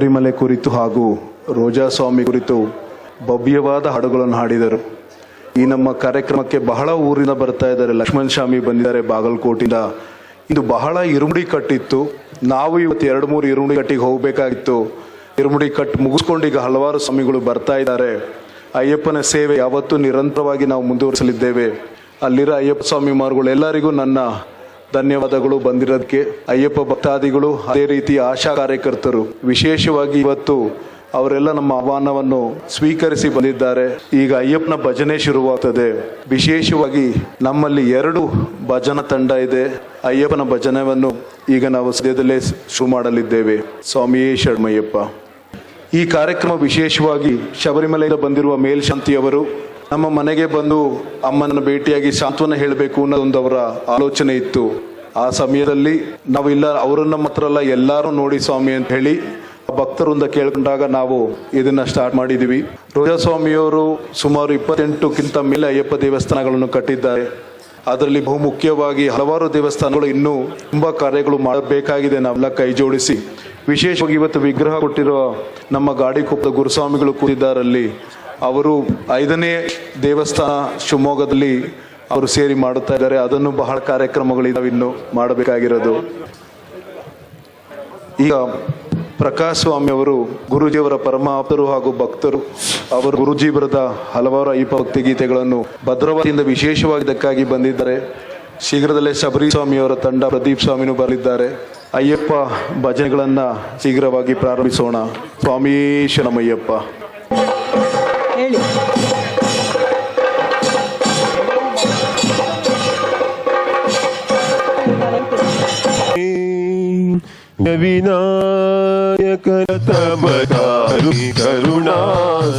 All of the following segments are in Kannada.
ಶಬರಿಮಲೆ ಕುರಿತು ಹಾಗೂ ರೋಜಾ ಸ್ವಾಮಿ ಕುರಿತು ಭವ್ಯವಾದ ಹಾಡುಗಳನ್ನು ಹಾಡಿದರು. ಈ ನಮ್ಮ ಕಾರ್ಯಕ್ರಮಕ್ಕೆ ಬಹಳ ಊರಿನ ಬರ್ತಾ ಇದ್ದಾರೆ ಲಕ್ಷ್ಮಣ್ ಸ್ವಾಮಿ ಬಂದಿದ್ದಾರೆ ಬಾಗಲಕೋಟಿಂದ ಇದು ಬಹಳ ಇರುಮುಡಿ ಕಟ್ಟಿತ್ತು ನಾವು ಇವತ್ತು ಎರಡು ಮೂರು ಇರುಮುಡಿ ಕಟ್ಟಿಗೆ ಹೋಗಬೇಕಾಗಿತ್ತು. ಇರುಮುಡಿ ಕಟ್ಟು ಮುಗಿಸ್ಕೊಂಡು ಈಗ ಹಲವಾರು ಸ್ವಾಮಿಗಳು ಬರ್ತಾ ಇದ್ದಾರೆ. ಅಯ್ಯಪ್ಪನ ಸೇವೆ ಯಾವತ್ತೂ ನಿರಂತರವಾಗಿ ನಾವು ಮುಂದುವರಿಸಲಿದ್ದೇವೆ. ಅಲ್ಲಿರೋ ಅಯ್ಯಪ್ಪ ಸ್ವಾಮಿ ಮಾರುಗಳು ಎಲ್ಲರಿಗೂ ನನ್ನ ಧನ್ಯವಾದಗಳು ಬಂದಿರೋದಕ್ಕೆ. ಅಯ್ಯಪ್ಪ ಭಕ್ತಾದಿಗಳು, ಅದೇ ರೀತಿ ಆಶಾ ಕಾರ್ಯಕರ್ತರು. ವಿಶೇಷವಾಗಿ ಇವತ್ತು ಅವರೆಲ್ಲ ನಮ್ಮ ಆಹ್ವಾನವನ್ನು ಸ್ವೀಕರಿಸಿ ಬಂದಿದ್ದಾರೆ. ಈಗ ಅಯ್ಯಪ್ಪನ ಭಜನೆ ಶುರುವಾಗ್ತದೆ. ವಿಶೇಷವಾಗಿ ನಮ್ಮಲ್ಲಿ ಎರಡು ಭಜನಾ ತಂಡ ಇದೆ. ಅಯ್ಯಪ್ಪನ ಭಜನೆಯನ್ನು ಈಗ ನಾವು ಸದ್ಯದಲ್ಲೇ ಶುರು ಮಾಡಲಿದ್ದೇವೆ. ಸ್ವಾಮಿಯೇ ಶರ್ಮಯ್ಯಪ್ಪ ಈ ಕಾರ್ಯಕ್ರಮ ವಿಶೇಷವಾಗಿ ಶಬರಿಮಲೆಯಿಂದ ಬಂದಿರುವ ಮೇಲ್ಶಾಂತಿಯವರು ನಮ್ಮ ಮನೆಗೆ ಬಂದು ಅಮ್ಮನ ಭೇಟಿಯಾಗಿ ಸಾಂತ್ವನ ಹೇಳಬೇಕು ಅನ್ನೋದೊಂದು ಅವರ ಆಲೋಚನೆ ಇತ್ತು. ಆ ಸಮಯದಲ್ಲಿ ನಾವು ಇಲ್ಲ, ಅವರನ್ನ ಮಾತ್ರ ಅಲ್ಲ, ಎಲ್ಲರೂ ನೋಡಿ ಸ್ವಾಮಿ ಅಂತ ಹೇಳಿ ಭಕ್ತರಿಂದ ಕೇಳ್ಕೊಂಡಾಗ ನಾವು ಇದನ್ನ ಸ್ಟಾರ್ಟ್ ಮಾಡಿದೀವಿ. ರೋಜಾ ಸ್ವಾಮಿಯವರು ಸುಮಾರು ಇಪ್ಪತ್ತೆಂಟಕ್ಕಿಂತ ಮೇಲೆ ಅಯ್ಯಪ್ಪ ದೇವಸ್ಥಾನಗಳನ್ನು ಕಟ್ಟಿದ್ದಾರೆ. ಅದರಲ್ಲಿ ಬಹುಮುಖ್ಯವಾಗಿ ಹಲವಾರು ದೇವಸ್ಥಾನಗಳು ಇನ್ನೂ ತುಂಬಾ ಕಾರ್ಯಗಳು ಮಾಡಬೇಕಾಗಿದೆ ನಾವೆಲ್ಲ ಕೈ ಜೋಡಿಸಿ. ವಿಶೇಷವಾಗಿ ಇವತ್ತು ವಿಗ್ರಹ ಕೊಟ್ಟಿರುವ ನಮ್ಮ ಗಾಡಿ ಕೊಪ್ಪದ ಗುರುಸ್ವಾಮಿಗಳು ಕೂತಿದ್ದಾರಲ್ಲಿ ಅವರು ಐದನೇ ದೇವಸ್ಥಾನ ಶಿವಮೊಗ್ಗದಲ್ಲಿ ಅವರು ಸೇರಿ ಮಾಡುತ್ತಾ ಇದ್ದಾರೆ. ಅದನ್ನು ಬಹಳ ಕಾರ್ಯಕ್ರಮಗಳಿದಾವೆ ಇನ್ನು ಮಾಡಬೇಕಾಗಿರೋದು. ಈಗ ಪ್ರಕಾಶ್ ಸ್ವಾಮಿ ಅವರು ಗುರುಜಿಯವರ ಪರಮಾಪ್ತರು ಹಾಗೂ ಭಕ್ತರು, ಅವರು ಗುರುಜಿ ಬರೆದ ಹಲವಾರು ಐಪ ಭಕ್ತಿ ಗೀತೆಗಳನ್ನು ಭದ್ರವತಿಯಿಂದ ವಿಶೇಷವಾಗಿ ಇದಕ್ಕಾಗಿ ಬಂದಿದ್ದಾರೆ. ಶೀಘ್ರದಲ್ಲೇ ಶಬರಿ ಸ್ವಾಮಿಯವರ ತಂಡ ಪ್ರದೀಪ್ ಸ್ವಾಮಿನೂ ಬರಲಿದ್ದಾರೆ. ಅಯ್ಯಪ್ಪ ಭಜನೆಗಳನ್ನು ಶೀಘ್ರವಾಗಿ ಪ್ರಾರಂಭಿಸೋಣ. ಸ್ವಾಮೀ ಶರಣಮಯ್ಯಪ್ಪ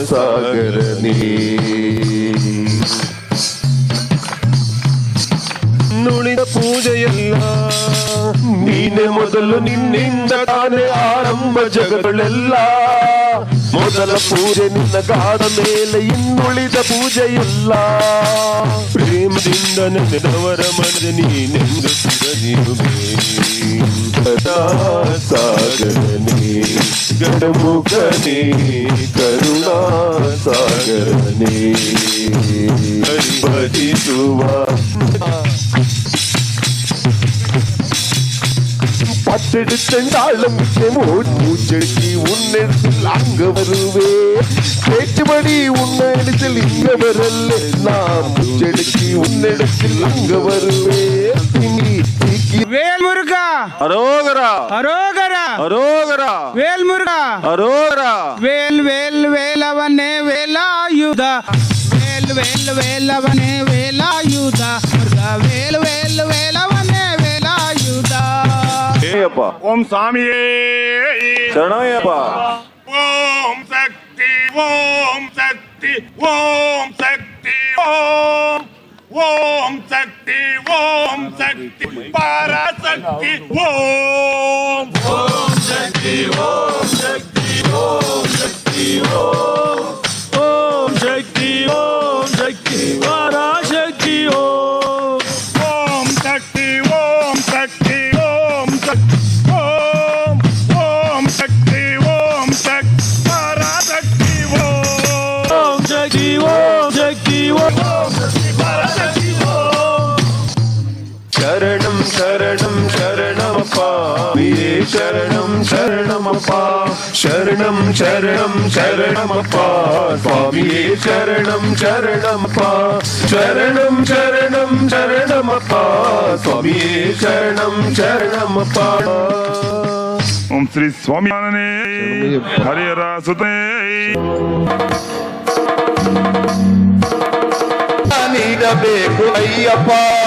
ಸಾಗರನೇ ನುಳಿದ ಪೂಜೆಯಲ್ಲ ನೀನೆ ಮೊದಲು ನಿನ್ನಿಂದ ತಾನೇ ಆರಂಭ ಜಗಗಳೆಲ್ಲ. ಮೊದಲ ಪೂಜೆ ನಿನ್ನ ಕಾದ ಮೇಲೆ ಇನ್ನುಳಿದ ಪೂಜೆಯಲ್ಲ. ನೆನೆದವರ ಮನದ ನೀನೆಂದಿರದಿರುವೆ ಸಾಗರನೇ ಗಡಮುಖನೇ ಕರುಣಾ ಸಾಗರನೇ ಹರಿಭಜಿಸುವ பட்டெடுத்தாலும் மூச்செடுக்கி உன்னெடுத்தில் அங்க வருவே பேச்சுபடி உன்னெடுத்தில் இங்க வரல நான் மூச்செடுக்கி உன்னெடுத்தில் அங்க வருவே இனி தீக்கி வேல் முருகா அரோகரா! அரோகரா! அரோகரா! வேல் முருகா அரோகரா! வேல் வேல் வேலவனே வேலாயுத. வேல் வேல் வேலவனே வேலாயுத. முருகா வேல் வேல் வேலவனே வேலாயுத. ஓம் சாமியே. சரணாயப்பா. ஓம் சக்தி ஓம் சக்தி ஓம் ஓம் சக்தி ஓம் சக்தி பராசக்தி ஓம் ஓம் சக்தி ஓம் சக்தி ஓம் சக்தி ஓம் ஓம் शरणं शरणमपा शरणं शरणं शरणमपा स्वामिये शरणं शरणमपा शरणं शरणं शरणमपा स्वामिये शरणं शरणमपा ओम श्री स्वामी हरे रासुते ನೀಡಬೇಕು ಅಯ್ಯಪ್ಪ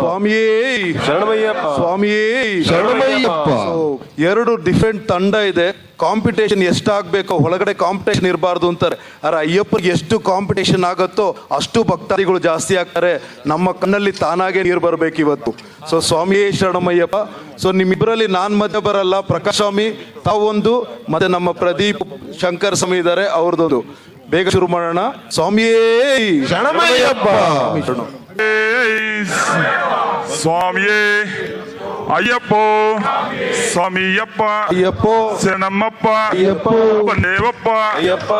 ಸ್ವಾಮಿಯೇ. ಸ್ವಾಮಿಯೇ. ಎರಡು ಡಿಫ್ರೆಂಟ್ ತಂಡ ಇದೆ. ಕಾಂಪಿಟೇಷನ್ ಎಷ್ಟಾಗಬೇಕೋ ಒಳಗಡೆ ಕಾಂಪಿಟೇಷನ್ ಇರಬಾರ್ದು ಅಂತಾರೆ. ಅರೆ ಅಯ್ಯಪ್ಪ ಎಷ್ಟು ಕಾಂಪಿಟೇಷನ್ ಆಗುತ್ತೋ ಅಷ್ಟು ಭಕ್ತಾದಿಗಳು ಜಾಸ್ತಿ ಆಗ್ತಾರೆ. ನಮ್ಮ ಕಣ್ಣಲ್ಲಿ ತಾನಾಗೆ ನೀರು ಬರಬೇಕು ಇವತ್ತು. ಸೊ ಸ್ವಾಮಿಯೇ ಶರಣಮಯ್ಯಪ್ಪ ಸೊ ನಿಮ್ಮಿಬ್ಬರಲ್ಲಿ ನಾನ್ ಮಧ್ಯ ಬರಲ್ಲ. ಪ್ರಕಾಶ್ ಸ್ವಾಮಿ ತಾವೊಂದು ಮತ್ತೆ ನಮ್ಮ ಪ್ರದೀಪ್ ಶಂಕರ್ ಸ್ವಾಮಿ ಇದ್ದಾರೆ ಅವ್ರದ್ದೊಂದು. ಬೇಗ ಶುರು ಮಾಡೋಣ. ಸ್ವಾಮಿಯೇ ಶರಣಮಯ್ಯಪ್ಪ. ಶರಣ. ಸ್ವಾಮಿಯೇ. ಅಯ್ಯಪ್ಪೋ ಸ್ವಾಮಿಯಪ್ಪ ಅಯ್ಯಪ್ಪೋ ಶರಣಮ್ಮಪ್ಪ ಅಯ್ಯಪ್ಪ ದೇವಪ್ಪ ಅಯ್ಯಪ್ಪ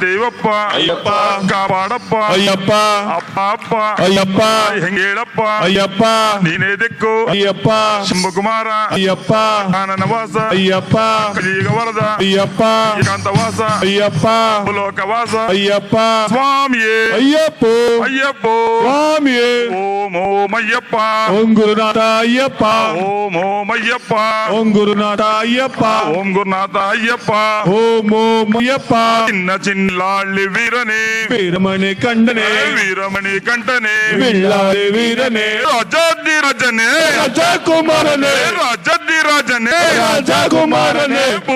ದೇವಪ್ಪ ಅಯ್ಯಪ್ಪ ಕಾಪಾಡಪ್ಪ ಅಯ್ಯಪ್ಪ ಅಪ್ಪ ಅಪ್ಪ ಅಯ್ಯಪ್ಪ ಹೆಂಗೇಳಪ್ಪ ಅಯ್ಯಪ್ಪ ನೀನೇ ದಿಕ್ಕು ಅಯ್ಯಪ್ಪ ಶಿವಕುಮಾರ ಅಯ್ಯಪ್ಪ ಆನನವಾಸ ಅಯ್ಯಪ್ಪ ಕಲಿಯುಗ ವರದ ಅಯ್ಯಪ್ಪ ಏಕಾಂತವಾಸ ಅಯ್ಯಪ್ಪ ಲೋಕವಾಸ ಅಯ್ಯಪ್ಪ ಸ್ವಾಮಿಯೇ ಅಯ್ಯಪ್ಪ ಅಯ್ಯಪ್ಪೋ ಸ್ವಾಮಿಯೇ ಓಂ ಓಂ ಅಯ್ಯಪ್ಪ ಓಂ ಗುರುನಾಥ ಅಯ್ಯಪ್ಪ ಓಂ ಓಂ ಅಯ್ಯಪ್ಪ ಓಂ ಗುರುನಾಥ ಅಯ್ಯಪ್ಪ ಓಂ ಗುರುನಾಥ ಅಯ್ಯಪ್ಪ ಓಂ ಓಂ ಅಯ್ಯಪ್ಪ ಚಿನ್ನ ಚಿನ್ನಾಳಿ ವೀರನೇ ವೀರಮಣಿ ಕಂಡನೆ ವೀರಮಣಿ ಕಂಠನೆ ಬಿಳ್ಳಾರಿ ವೀರನೇ ರಾಜಾದಿ ರಾಜನೇ ರಾಜಕುಮಾರನೇ ರಾಜಾದಿ ರಾಜನೇ ರಾಜಕುಮಾರನೇ ಭೂಲೋಕವಾಸನೆ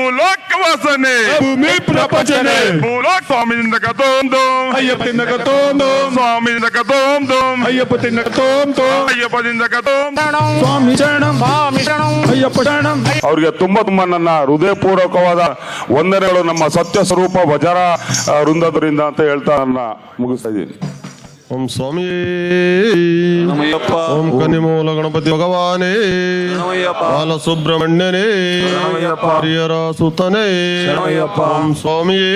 ಭೂಮಿ ಪ್ರಪಂಚನೇ ಭೂಲೋಕ ಸ್ವಾಮಿಯಿಂದ ಕತೋಂದು ಅಯ್ಯಪ್ಪ ತಿನ್ನಕ ತೋಂದು ಸ್ವಾಮಿಯಿಂದ ಕತೋಂದು ಅಯ್ಯಪ್ಪ ತಿನ್ನಕ ತೋಂದು ಅಯ್ಯಪ್ಪದಿಂದ ಕತೋಂದು ಸ್ವಾಮಿ ಶರಣಂ. ಸ್ವಾಮಿ ಶರಣಂ. ಅಯ್ಯಪ್ಪ ಶರಣಂ. ಅವರಿಗೆ ತುಂಬಾ ತುಂಬಾ ನನ್ನ ಹೃದಯಪೂರ್ವಕವಾದ ವಂದನೆಗಳು. ನಮ್ಮ ಸತ್ಯ ಸ್ವರೂಪ ವಜರ ವೃಂದದರಿಂದ ಅಂತ ಹೇಳ್ತಾ ನನ್ನ ಮುಗಿಸ್ತಾ ಇದ್ದೀನಿ. ಓಂ ಸ್ವಾಮಿ ಓಂ ಕನಿಮೂಲ ಗಣಪತಿ ಭಗವಾನೇ ಬಾಲ ಸುಬ್ರಹ್ಮಣ್ಯನೇ ಹರಿಹರ ಸುತನೇ ಓಂ ಸ್ವಾಮಿಯೇ